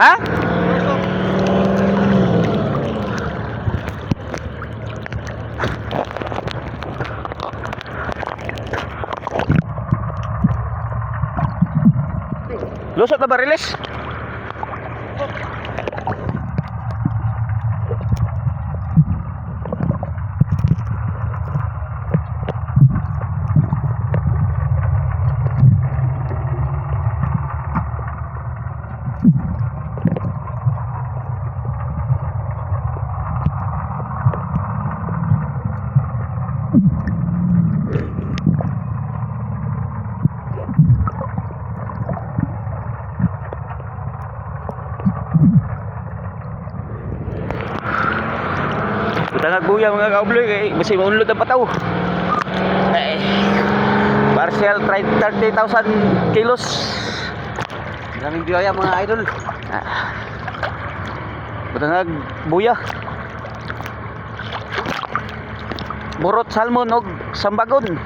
Ha? Lusot na ba release? Butang buya mga kaubloy kay basi maunlod ang pataw. Eh, partial 30,000 kilos. Maraming biyaya mga idol. Butang buya. Burot salmon og sambagon.